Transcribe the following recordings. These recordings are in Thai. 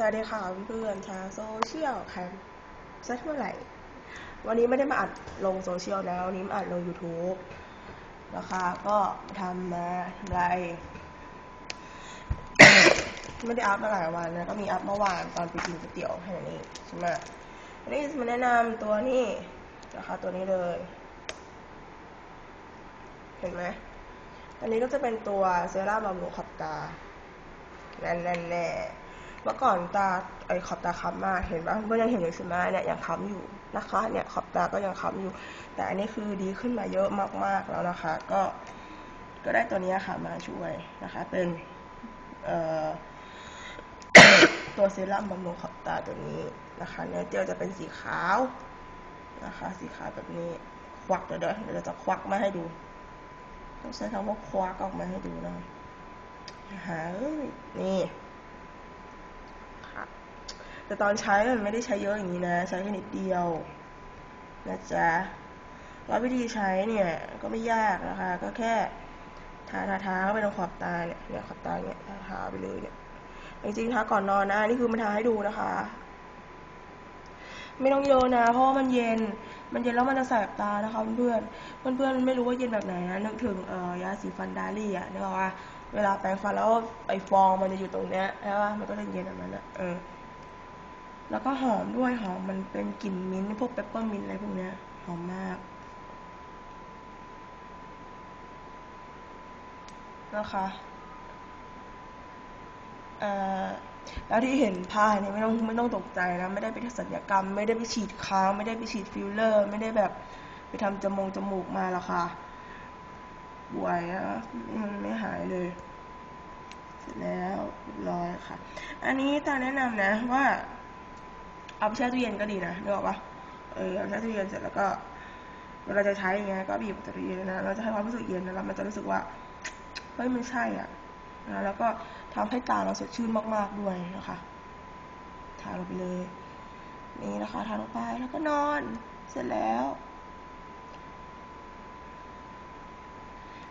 สวัสดีค่ะเพื่อนชาวโซเชียลค่ะสักเมื่อไหร่ วันนี้ไม่ได้มาอัดลงโซเชียลแล้ววันนี้มาอัดลง YouTube นะคะ ก็ทำมาไร ไม่ได้อัพมาหลายวันนะก็มีอัพเมื่อวานตอนไปกินก๋วยเตี๋ยวแค่นี้ใช่ไหมวันนี้จะมาแนะนำตัวนี้นะคะตัวนี้เลย เห็นไหมอันนี้ก็จะเป็นตัวเซรั่มบำรุงขอบตาแน่นแน่ เมื่อก่อนตาไอ้ขอบตาค้ำมากเห็นปะเพื่อนยังเห็นอยู่ใช่ไหมเนี่ยยังค้ำอยู่นะคะ เนี่ยขอบตาก็ยังค้ำอยู่ แต่อันนี้คือดีขึ้นมาเยอะมากๆแล้วนะคะ ก็ก็ได้ตัวนี้ค่ะมาช่วยนะคะ เป็นเอ่อตัวเซรั่มบำรุงขอบตาตัวนี้นะคะเนื้อเจลจะเป็นสีขาวนะคะ สีขาวแบบนี้ควักเดี๋ยวเดี๋ยวเราจะควักมาให้ดูต้องใช้คำว่าควักออกมาให้ดูนะหาเอ้ยนี่ แต่ตอนใช้มันไม่ได้ใช้เยอะอย่างนี้นะ ใช้แค่นิดเดียวนะจ๊ะแล้ววิธีใช้เนี่ยก็ไม่ยากนะคะ ก็แค่ทาทาทาเข้าไปตรงขอบตาเนี่ยเนี่ยขอบตาเนี่ยทาทาไปเลยเนี่ยจริงๆทาก่อนนอนนะนี่คือมันทาให้ดูนะคะ ไม่ต้องเยอะนะ เพราะว่ามันเย็น มันเย็นแล้วมันจะแสบตานะคะเพื่อนเพื่อนเพื่อนๆไม่รู้ว่าเย็นแบบไหนนะนึกถึงเอ่อยาสีฟันดาลี่อะนึกออกว่าเวลาแปรงฟันแล้วไอฟองมันจะอยู่ตรงเนี้ยใช่ป่ะมันก็จะเย็นแบบนั้นอะเออ แล้วก็หอมด้วยหอมมันเป็นกลิ่นมิ้นท์พวกเปปเปอร์มิ้นท์อะไรพวกเนี้ย หอมมาก นะคะเอ่อแล้วที่เห็นผ้าเนี่ยไม่ต้องไม่ต้องตกใจนะ ไม่ได้ไปทำศัลยกรรม ไม่ได้ไปฉีดค้างไม่ได้ไปฉีดฟิลเลอร์ ไม่ได้แบบไปทำจมูกจมูกมาหรอกค่ะป่วยนะมันไม่หายเลย เสร็จแล้วเรียบร้อยค่ะ อันนี้ตาแนะนำนะว่า เอาไปแช่ตู้เย็นก็ดีนะนึกออกปะเออเอาแช่ตู้เย็นเสร็จแล้วก็เวลาจะใช้อย่างเงี้ยก็บีบตู้เย็นนะเราจะให้ความรู้สึกเย็นนะแล้วมันจะรู้สึกว่าเฮ้ยมันใช่อะนะแล้วก็ทำให้ตาเราสดชื่นมากๆด้วยนะคะทาลงไปเลยนี่นะคะทาลงไปแล้วก็นอน เสร็จแล้ว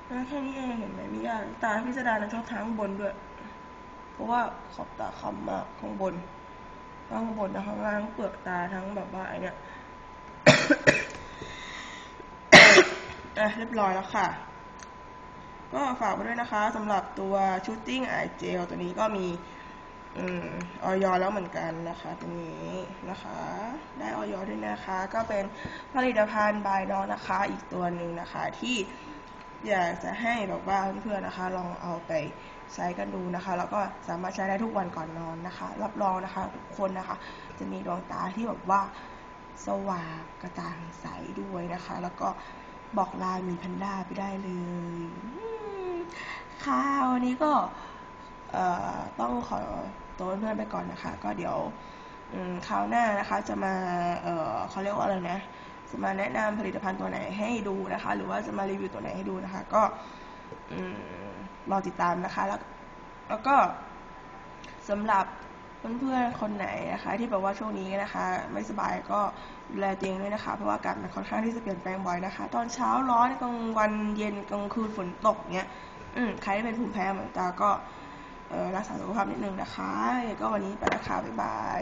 นะแค่นี้เองเห็นไหมมีตาพิสดารนะชอบทาข้างบนด้วย เพราะว่าขอบตาคำมากข้างบน ข้างบนนะข้างล่างเปลือกตาทั้งแบบว่าไอเนี่ยอะเรียบร้อยแล้วค่ะ ก็ฝากไว้ด้วยนะคะสำหรับตัวชูตติ้งไอเจลตัวนี้ก็มีอืมออยแล้วเหมือนกันนะคะตัวนี้นะคะ ได้ออยด้วยนะคะ ก็เป็นผลิตภัณฑ์บายน้อนะคะ อีกตัวหนึ่งนะคะที่อยากจะให้แบบว่าเพื่อนๆนะคะ ลองเอาไป ใช้กันดูนะคะ แล้วก็สามารถใช้ได้ทุกวันก่อนนอนนะคะ รับรองนะคะทุกคนนะคะ จะมีดวงตาที่แบบว่าสว่างกระจ่างใสด้วยนะคะ แล้วก็บอกลายมีแพนด้าไปได้เลยค่ะวันนี้ก็ต้องขอตัวเพื่อนไปก่อนนะคะ ก็เดี๋ยวคราวหน้านะคะจะมาเเขาเรียกว่าอะไรนะ จะมาแนะนำผลิตภัณฑ์ตัวไหนให้ดูนะคะ หรือว่าจะมารีวิวตัวไหนให้ดูนะคะ ก็ รอติดตามนะคะ แล้ว แล้วก็สำหรับเพื่อนๆคนไหนนะคะ ที่แบบว่าช่วงนี้นะคะ ไม่สบายก็ดูแลตัวเองด้วยนะคะ เพราะว่าอากาศมันค่อนข้างที่จะเปลี่ยนแปลงบ่อยนะคะ ตอนเช้าร้อนกลางวันเย็นกลางคืนฝนตกเนี้ยอืมใครที่เป็นภูมิแพ้เหมือนตาก็รักษาสุขภาพนิดนึงนะคะ ก็วันนี้ไปแล้วค่ะบ๊ายบาย